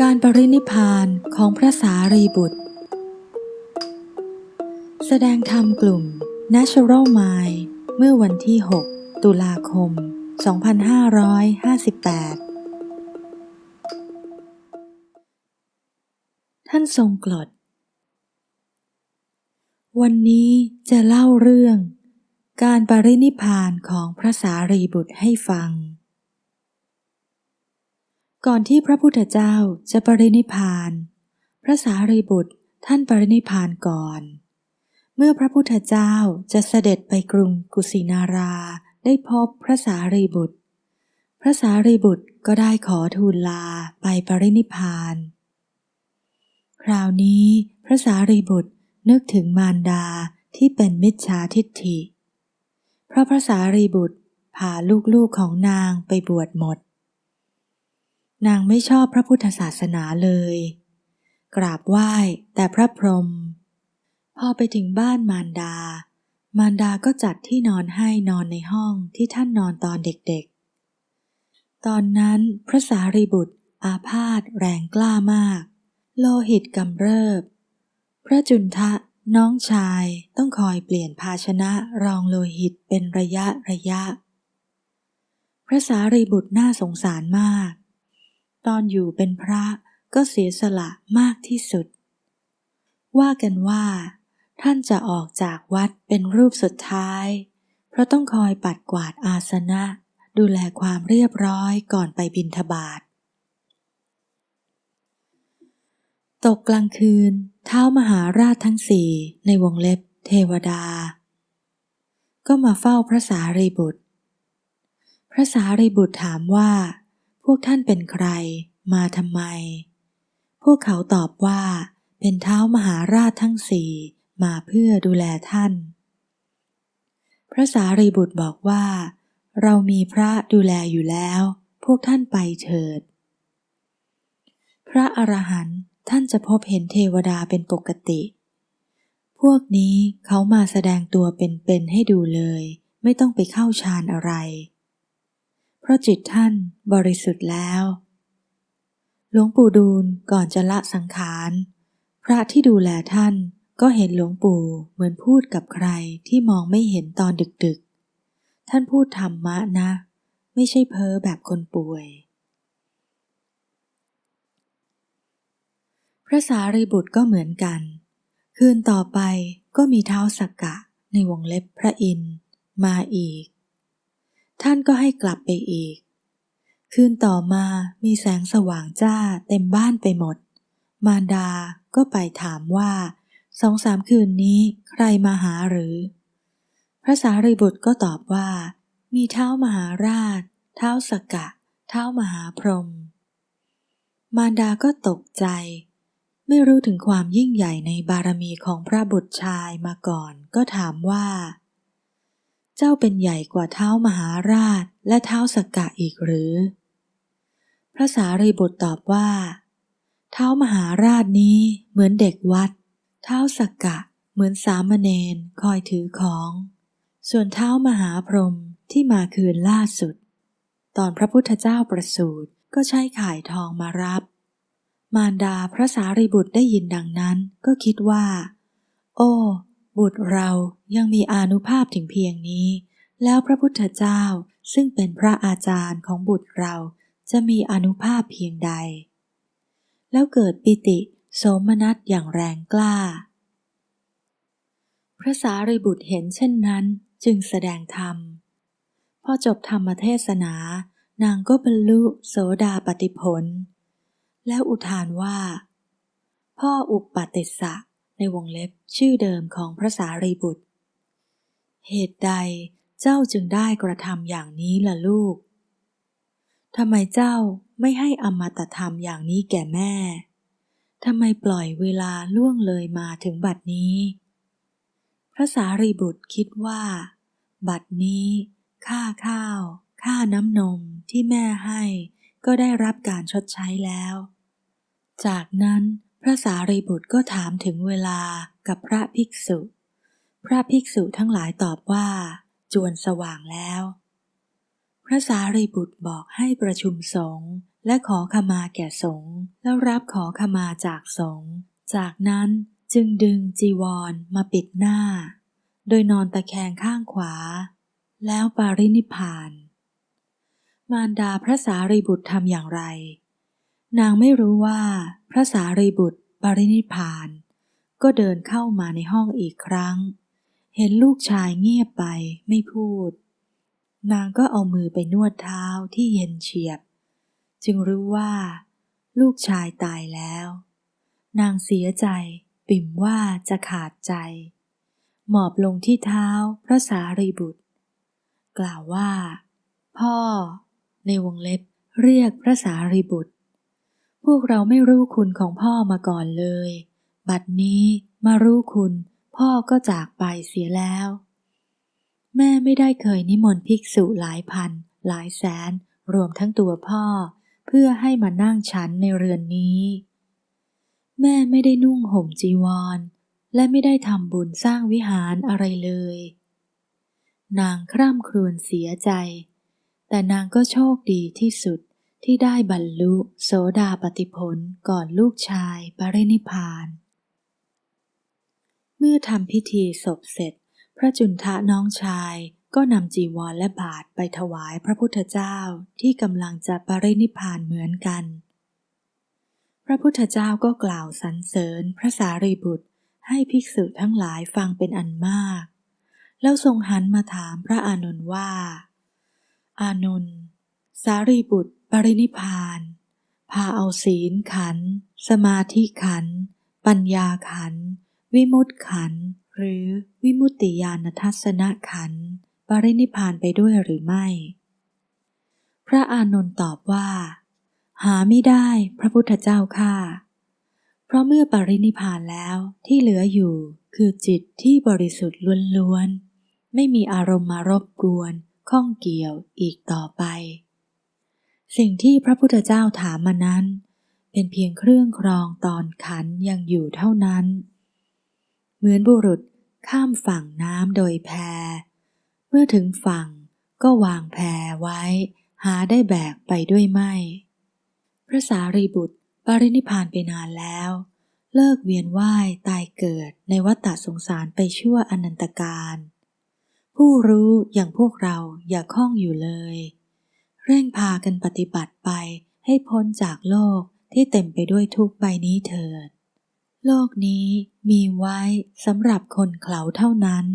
การปรินิพานของพระสารีบุตร แสดงธรรมกลุ่ม Natural Mind เมื่อวันที่ 6 ตุลาคม 2558 ท่านทรงกลด วันนี้จะเล่าเรื่อง การปรินิพานของพระสารีบุตรให้ฟัง ก่อนที่พระพุทธเจ้าจะปรินิพพาน พระสารีบุตรท่านปรินิพพานก่อน เมื่อพระพุทธเจ้าจะเสด็จไปกรุงกุสินาราได้พบพระสารีบุตร พระสารีบุตรก็ได้ขอทูลลาไปปรินิพพาน คราวนี้พระสารีบุตรนึกถึงมารดาที่เป็นมิจฉาทิฏฐิ เพราะพระสารีบุตรพาลูกๆของนางไปบวชหมด นางไม่ชอบพระพุทธศาสนาเลย กราบไหว้แต่พระพรหมพอไปถึงบ้านมารดา มารดาก็จัดที่นอนให้นอนในห้องที่ท่านนอนตอนเด็กๆ ตอนนั้นพระสารีบุตร อาพาธแรงกล้ามาก โลหิตกำเริบ พระจุนทะน้องชายต้องคอยเปลี่ยนภาชนะรองโลหิตเป็นระยะระยะ พระสารีบุตรน่าสงสารมาก ตอนอยู่เป็นพระก็เสียสละมากที่สุด ว่ากันว่า ท่านจะออกจากวัดเป็นรูปสุดท้าย เพราะต้องคอยปัดกวาดอาสนะ ดูแลความเรียบร้อยก่อนไปบิณฑบาตตกกลางคืน เท้ามหาราชทั้งสี่ในวงเล็บเทวดา ก็มาเฝ้าพระสารีบุตร พระสารีบุตรถามว่า วกท่านเป็นใคร มาทำไม พวกเขาตอบว่า เป็นเท้ามหาราชทั้งสี่มาเพื่อดูแลท่าน พระสารีบุตรบอกว่า เรามีพระดูแลอยู่แล้ว พวกท่านไปเถิด พระอรหันต์ท่านจะพบเห็นเทวดาเป็นปกติ พวกนี้เขามาแสดงตัวเป็นๆให้ดูเลย ไม่ต้องไปเข้าฌานอะไร ราะจิตท่านบริสุทธิ์แล้ว หลวงปู่ดูลก่อนจะละสังขาร พระที่ดูแลท่านก็เห็นหลวงปู่เหมือนพูดกับใครที่มองไม่เห็นตอนดึกๆ ท่านพูดธรรมะนะ ไม่ใช่เพ้อแบบคนป่วย พระสารีบุตรก็เหมือนกัน คืนต่อไปก็มีเท้าสักกะในวงเล็บพระอินมาอีก ท่านก็ให้กลับไปอีก คืนต่อมามีแสงสว่างจ้าเต็มบ้านไปหมด มารดาก็ไปถามว่าสองสามคืนนี้ใครมาหาหรือ พระสารีบุตรก็ตอบว่า มีเท้ามหาราช เท้าสกกะเท้ามหาพรหมมารดาก็ตกใจ ไม่รู้ถึงความยิ่งใหญ่ในบารมีของพระบุตรชายมาก่อน ก็ถามว่า เจ้าเป็นใหญ่กว่าเท้ามหาราชและเท้าสกกะอีกหรือ พระสารีบุตรตอบว่า เท้ามหาราชนี้เหมือนเด็กวัด เท้าสกกะเหมือนสามเณรคอยถือของ ส่วนเท้ามหาพรหมที่มาคืนล่าสุด ตอนพระพุทธเจ้าประสูติก็ใช้ข่ายทองมารับ มารดาพระสารีบุตรได้ยินดังนั้นก็คิดว่า โอ้ บุตรเรายังมีอานุภาพถึงเพียงนี้ แล้วพระพุทธเจ้าซึ่งเป็นพระอาจารย์ของบุตรเราจะมีอานุภาพเพียงใด แล้วเกิดปิติโสมนัสอย่างแรงกล้า พระสารีบุตรเห็นเช่นนั้นจึงแสดงธรรม พอจบธรรมเทศนา นางก็บรรลุโสดาปติผล แล้วอุทานว่า พ่ออุปปติสสะ ในวงเล็บชื่อเดิมของพระสารีบุตร เหตุใดเจ้าจึงได้กระทำอย่างนี้ล่ะลูกทำไมเจ้าไม่ให้อมตะธรรมอย่างนี้แก่แม่ ทำไมปล่อยเวลาล่วงเลยมาถึงบัดนี้ พระสารีบุตรคิดว่า บัดนี้ ค่าข้าว ค่าน้ำนมที่แม่ให้ก็ได้รับการชดใช้แล้ว จากนั้น พระสารีบุตรก็ถามถึงเวลากับพระภิกษุ พระภิกษุทั้งหลายตอบว่า จวนสว่างแล้ว พระสารีบุตรบอกให้ประชุมสงฆ์และขอขมาแก่สงฆ์แล้วรับขอขมาจากสงฆ์จากนั้นจึงดึงจีวรมาปิดหน้า โดยนอนตะแคงข้างขวา แล้วปารินิพพาน มารดาพระสารีบุตรทำอย่างไร นางไม่รู้ว่า พระสารีบุตรปรินิพาน ก็เดินเข้ามาในห้องอีกครั้ง เห็นลูกชายเงียบไปไม่พูด นางก็เอามือไปนวดเท้าที่เย็นเฉียบ จึงรู้ว่า ลูกชายตายแล้ว นางเสียใจปิ่มว่าจะขาดใจ หมอบลงที่เท้าพระสารีบุตร กล่าวว่า พ่อ ในวงเล็บเรียกพระสารีบุตร วกเราไม่รู้คุณของพ่อมาก่อนเลย บัดนี้มารู้คุณ พ่อก็จากไปเสียแล้ว แม่ไม่ได้เคยนิมนต์ภิกษุหลายพัน หลายแสน รวมทั้งตัวพ่อ เพื่อให้มานั่งฉันในเรือนนี้ แม่ไม่ได้นุ่งห่มจีวร และไม่ได้ทำบุญสร้างวิหารอะไรเลย นางคร่ำครวญเสียใจ แต่นางก็โชคดีที่สุด ที่ได้บรรลุโสดาปติผลก่อนลูกชายปรินิพาน เมื่อทำพิธีศพเสร็จ พระจุนทะน้องชายก็นำจีวรและบาทไปถวายพระพุทธเจ้าที่กำลังจะปรินิพพานเหมือนกัน พระพุทธเจ้าก็กล่าวสรรเสริญพระสารีบุตรให้ภิกษุทั้งหลายฟังเป็นอันมาก แล้วทรงหันมาถามพระอานนท์ว่า อานนท์สารีบุตร ปรินิพาน พาเอาศีลขัน สมาธิขัน ปัญญาขัน วิมุตขัน หรือวิมุตติญาณทัศนขัน ปรินิพานไปด้วยหรือไม่ พระอานนท์ตอบว่า หาไม่ได้พระพุทธเจ้าค่ะเพราะเมื่อปรินิพานแล้วที่เหลืออยู่คือจิตที่บริสุทธิ์ล้วนๆ ไม่มีอารมณ์มารบกวน ข้องเกี่ยวอีกต่อไป สิ่งที่พระพุทธเจ้าถามมานั้น เป็นเพียงเครื่องครองตอนขันยังอยู่เท่านั้น เหมือนบุรุษข้ามฝั่งน้ำโดยแพ เมื่อถึงฝั่งก็วางแพไว้ หาได้แบกไปด้วยไม่ พระสารีบุตรปรินิพานไปนานแล้ว เลิกเวียนว่ายตายเกิดในวัฏฏะสงสารไปชั่วอนันตการ ผู้รู้อย่างพวกเราอย่าคล้องอยู่เลย เร่งพากันปฏิบัติไปให้พ้นจากโลกที่เต็มไปด้วยทุกข์ใบนี้เถิด โลกนี้มีไว้สำหรับคนเขลาเท่านั้น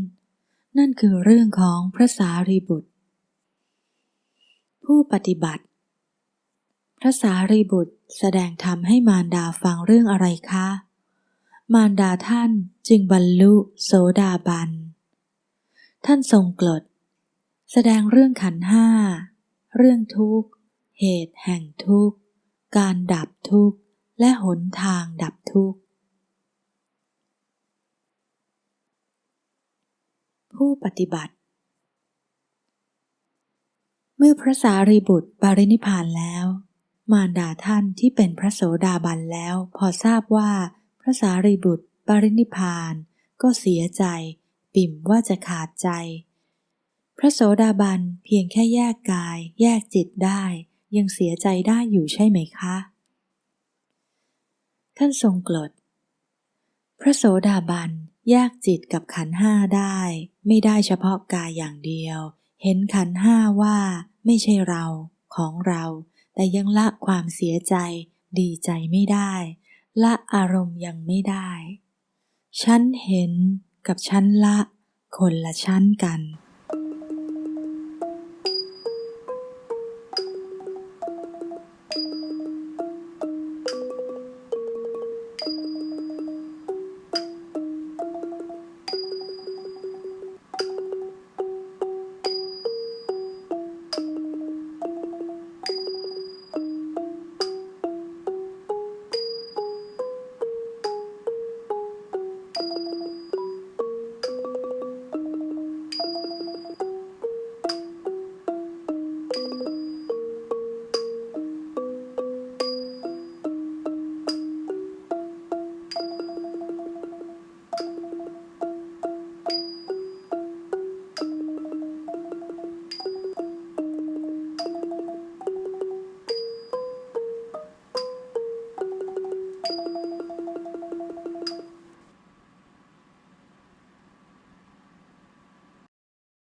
นั่นคือเรื่องของพระสารีบุตร ผู้ปฏิบัติ พระสารีบุตรแสดงธรรมให้มารดาฟังเรื่องอะไรคะ มารดาท่านจึงบรรลุโสดาบัน ท่านทรงกลด แสดงเรื่องขันห้า เรื่องทุกข์ เหตุแห่งทุกข์ การดับทุกข์ และหนทางดับทุกข์ ผู้ปฏิบัติ เมื่อพระสารีบุตรปรินิพพานแล้ว มารดาท่านที่เป็นพระโสดาบันแล้ว พอทราบว่าพระสารีบุตรปรินิพพานก็เสียใจ ปิ่มว่าจะขาดใจ พระโสดาบันเพียงแค่แยกกาย แยกจิตได้ ยังเสียใจได้อยู่ใช่ไหมคะ ท่านทรงกลด พระโสดาบันแยกจิตกับขันห้าได้ ไม่ได้เฉพาะกายอย่างเดียว เห็นขันห้าว่าไม่ใช่เราของเรา แต่ยังละความเสียใจ ดีใจไม่ได้ ละอารมณ์ยังไม่ได้ ฉันเห็นกับฉันละ คนละชั้นกัน